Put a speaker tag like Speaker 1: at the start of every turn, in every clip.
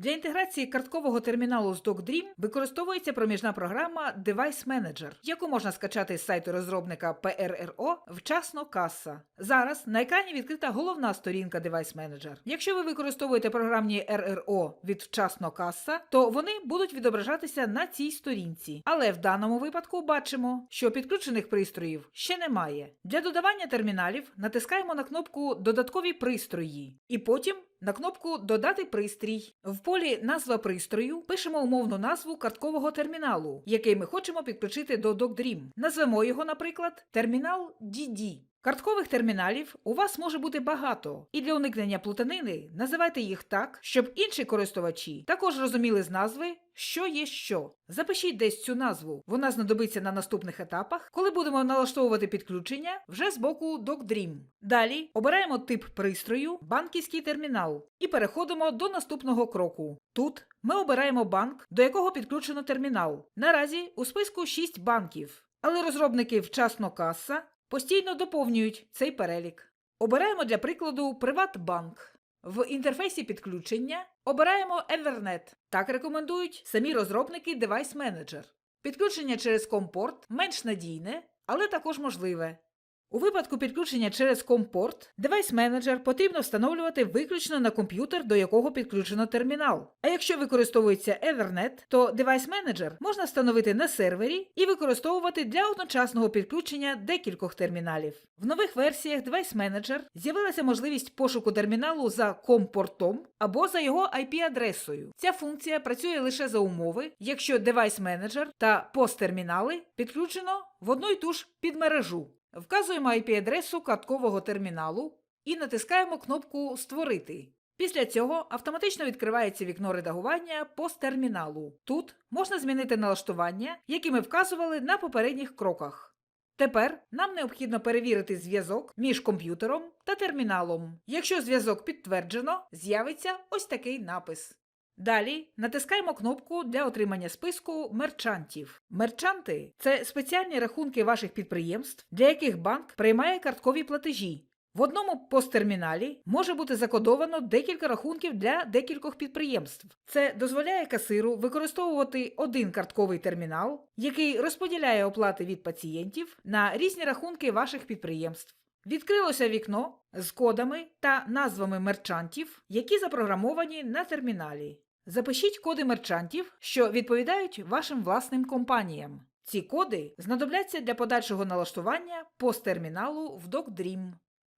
Speaker 1: Для інтеграції карткового терміналу з DocDream використовується проміжна програма Device Manager, яку можна скачати з сайту розробника PRRO вчасно каса. Зараз на екрані відкрита головна сторінка Device Manager. Якщо ви використовуєте програмні RRO від вчасно каса, то вони будуть відображатися на цій сторінці. Але в даному випадку бачимо, що підключених пристроїв ще немає. Для додавання терміналів натискаємо на кнопку Додаткові пристрої і потім на кнопку Додати пристрій. В полі Назва пристрою пишемо умовну назву карткового терміналу, який ми хочемо підключити до DocDream. Назвемо його, наприклад, термінал DD. Карткових терміналів у вас може бути багато, і для уникнення плутанини називайте їх так, щоб інші користувачі також розуміли з назви, що є що. Запишіть десь цю назву. Вона знадобиться на наступних етапах, коли будемо налаштовувати підключення вже з боку DocDream. Далі обираємо тип пристрою банківський термінал і переходимо до наступного кроку. Тут ми обираємо банк, до якого підключено термінал. Наразі у списку 6 банків, але розробники вчасно каса постійно доповнюють цей перелік. Обираємо для прикладу Приватбанк. В інтерфейсі підключення обираємо Evernet. Так рекомендують самі розробники Device Manager. Підключення через компорт менш надійне, але також можливе. У випадку підключення через компорт Device Manager потрібно встановлювати виключно на комп'ютер, до якого підключено термінал. А якщо використовується Ethernet, то Device Manager можна встановити на сервері і використовувати для одночасного підключення декількох терміналів. В нових версіях Device Manager з'явилася можливість пошуку терміналу за компортом або за його IP-адресою. Ця функція працює лише за умови, якщо Device Manager та посттермінали підключено в одну й ту ж підмережу. Вказуємо IP-адресу карткового терміналу і натискаємо кнопку Створити. Після цього автоматично відкривається вікно редагування посттерміналу. Тут можна змінити налаштування, які ми вказували на попередніх кроках. Тепер нам необхідно перевірити зв'язок між комп'ютером та терміналом. Якщо зв'язок підтверджено, з'явиться ось такий напис. Далі натискаємо кнопку для отримання списку мерчантів. Мерчанти це спеціальні рахунки ваших підприємств, для яких банк приймає карткові платежі. В одному посттерміналі може бути закодовано декілька рахунків для декількох підприємств. Це дозволяє касиру використовувати один картковий термінал, який розподіляє оплати від пацієнтів на різні рахунки ваших підприємств. Відкрилося вікно з кодами та назвами мерчантів, які запрограмовані на терміналі. Запишіть коди мерчантів, що відповідають вашим власним компаніям. Ці коди знадобляться для подальшого налаштування посттерміналу в DocDream.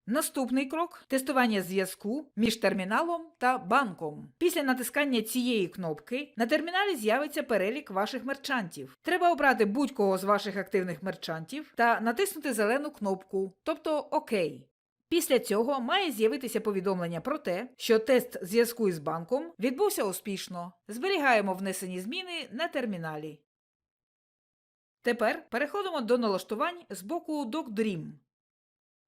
Speaker 1: Наступний крок тестування зв'язку між терміналом та банком. Після натискання цієї кнопки на терміналі з'явиться перелік ваших мерчантів. Треба обрати будь-кого з ваших активних мерчантів та натиснути зелену кнопку, тобто ОК. Після цього має з'явитися повідомлення про те, що тест зв'язку із банком відбувся успішно. Зберігаємо внесені зміни на терміналі. Тепер переходимо до налаштувань з боку DocDream.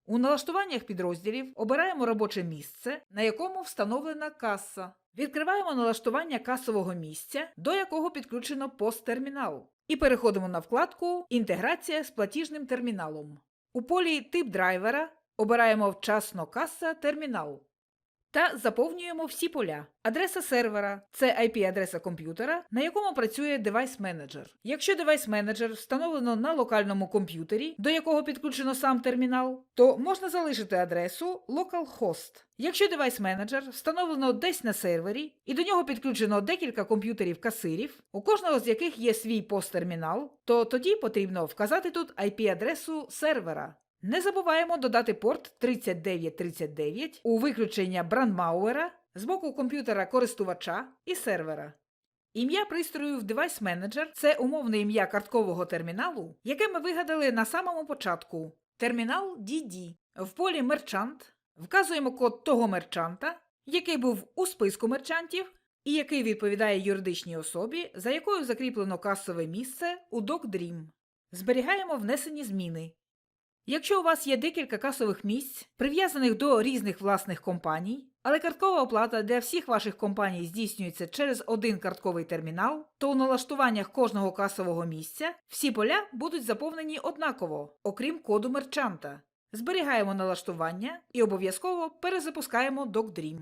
Speaker 1: У налаштуваннях підрозділів обираємо робоче місце, на якому встановлена каса. Відкриваємо налаштування касового місця, до якого підключено посттермінал. І переходимо на вкладку Інтеграція з платіжним терміналом. У полі Тип драйвера обираємо вчасно каса термінал. Та заповнюємо всі поля. Адреса сервера це IP-адреса комп'ютера, на якому працює Device Manager. Якщо Device Manager встановлено на локальному комп'ютері, до якого підключено сам термінал, то можна залишити адресу localhost. Якщо Device Manager встановлено десь на сервері і до нього підключено декілька комп'ютерів касирів, у кожного з яких є свій посттермінал, то тоді потрібно вказати тут IP-адресу сервера. Не забуваємо додати порт 3939 у виключення брандмауера з боку комп'ютера користувача і сервера. Ім'я пристрою в Device Manager – це умовне ім'я карткового терміналу, яке ми вигадали на самому початку. Термінал DD. В полі Мерчант вказуємо код того мерчанта, який був у списку мерчантів і який відповідає юридичній особі, за якою закріплено касове місце у DocDream. Зберігаємо внесені зміни. Якщо у вас є декілька касових місць, прив'язаних до різних власних компаній, але карткова оплата для всіх ваших компаній здійснюється через один картковий термінал, то у налаштуваннях кожного касового місця всі поля будуть заповнені однаково, окрім коду мерчанта. Зберігаємо налаштування і обов'язково перезапускаємо DocDream.